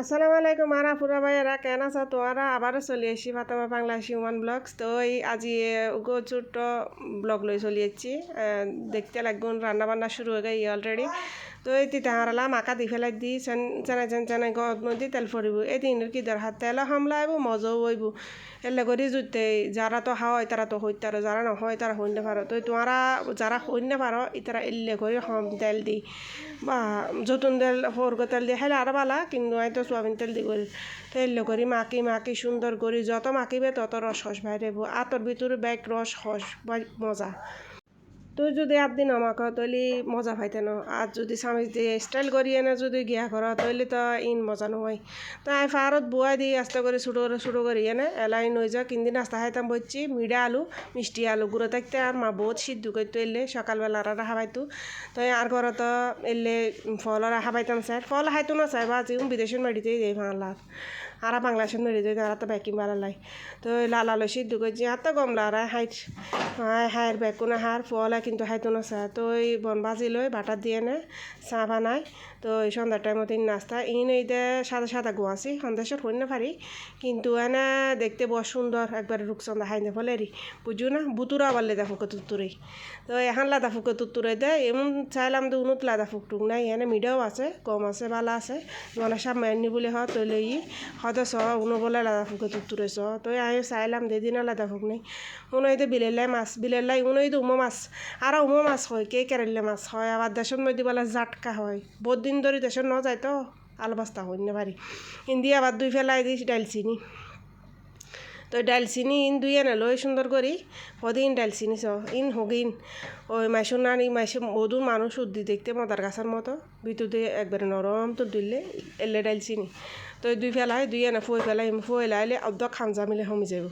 আসসালামু আলাইকুম আরা, ফুরা ভাইয়েরা, কেন আছো তোমরা? আবারও চলে আসি ফাতামা বাংলা হিউম্যান ব্লগস। তো এই আজি উগো ছোট্ট ব্লগ লই চলে এসছি দেখতে লাগুন রান্না বান্না শুরু হয়ে গেই অলরেডি তো এই তিতে মাকা দি ফেলাই দি, চেন, চেনে চেন, চেনে গদ নদী তেল ফরিব এই দিনের কি দরকার তেল হামলাইব মজাও হইব এলে করি জুতে যারা তো হয় তারা তো হইতে পারো যারা নহয় তারা হইতে পারো তো তোমরা যারা হইতে পারো ইতারা এলে করে হম তেল দি। বা যতুন তেল ফোরগো তেল দিয়ে খাইলে আরও ভালা কিন্তু আমি তো সোয়াবিন তেল দি করি তো এলে করি মাকি মাকি সুন্দর করি যত মাকিবে, তত রস হস বাইরে আতর ভিতরে ব্যাগ রস হস মজা। তুই যদি একদিন আমাকে তৈলি মজা পাইতে ন। আর যদি স্বামী দিয়ে স্টাইল করি এনে যদি গিয়া কর তৈলি তো ইন মজা নহয়। তো আমি ফারত বুয়াই দিই আস্তে করে ছোটো করে ছোটো করি এনে এলাই নই যা কিনদিন আস্তে খাইতাম বলছি মিডা আলু, মিষ্টি আলু, গুঁড়ো থাকতে আর মা বহুত সিদ্ধ করতো এলে সকালবেলা রাখা পাইতো তো আর ঘরে তো এলে ফল রাখা পাইতাম স্যার ফল খাইতো না স্যার বা যেমন বিদেশের মেডিতেই যাই ভাঙলা আর বাংলাদেশের মেরে যাই তারা তো ব্যাকিং বাড়া লাই তো লালা লই সিদ্ধ করছি আর তো গমলা আর হাইট হায়ের বেকুনা হার ফল কিন্তু হাইতো না চা তো এই বন বাজি লই বাটার দিয়ে নে চাহ বানাই। তো এই সন্ধ্যার টাইমত ইন নাস্তা। ইন এই সাদা সাদা গোয়াছি সন্দেশের হই না পারি কিন্তু এনে দেখতে বড় সুন্দর, একবার রূপচন্দা হাইনে ফলে রি। বুঝু না? বুতুরা বললে দা ফুকে তুত্তুরে। তো এখন লাদা ফুকে তুত্তুরে দে, এমন চাইলাম তো উনুত লাদা ফুক টুক নাই। এনে মিডিয়াও আছে, কম আছে ভালো আছে। মানে সামনে আনি বলে হয় তো লই হয়তো স উনো বলে লাদা ফুকে তুত্তুরে স তো আমি চাইলাম দেদিন লাদা ফুক নেই। উনো এই বিলেলাই মাছ বিলেলাই উনো এই উমো মাছ। আর উমো মাছ হয়, কে কেরাইলে মাছ হয়? আবার দেশের মধ্যে বলে জাটকা হয়। বহুত দিন ধরে দেশের ন যায় তো আলবাস্তা হইনে পারি ইন্দি আবার দুই ফেলাই দিস ডাইল চিনি। তো ডাইল চিনি ইন দুই এনে লই সুন্দর করি হদিন ডাইল চিনি চ, ইন হগিন। ওই মাইসুর নানি মাইসে মধুর মানুষ উদ্দি দেখতে মদার গাছের মতো। ভিতরে একবারে নরম তো দিলে এলে ডাইল চিনি তো দুই ফেলাই, দুই এনে ফুয়ে ফেলাই ফুয়ে লাইলে অর্ধ খান জামিলে হমি যাব।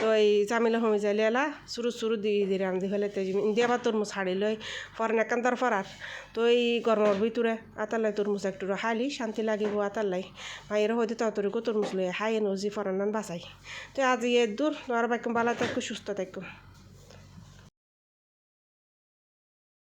তো এই জামিলে হমি যাইলে এলা চুরু চুরু দি দি রান্ধি ফেলে তো ইন্দিয়া বা তরমুজ হাড়ি লই ফরেন একান্তর ফরার তো এই গরমের ভিতরে আতালাই তরমুজ একটু হাইলি শান্তি লাগিব আতালাই মায়ের হয়তো ততটুকু তরমুজ লই হাই নজি ফরান বাঁচাই। তো আজি এ দূর আর বাইকম ভালো থাকুক সুস্থ থাকো।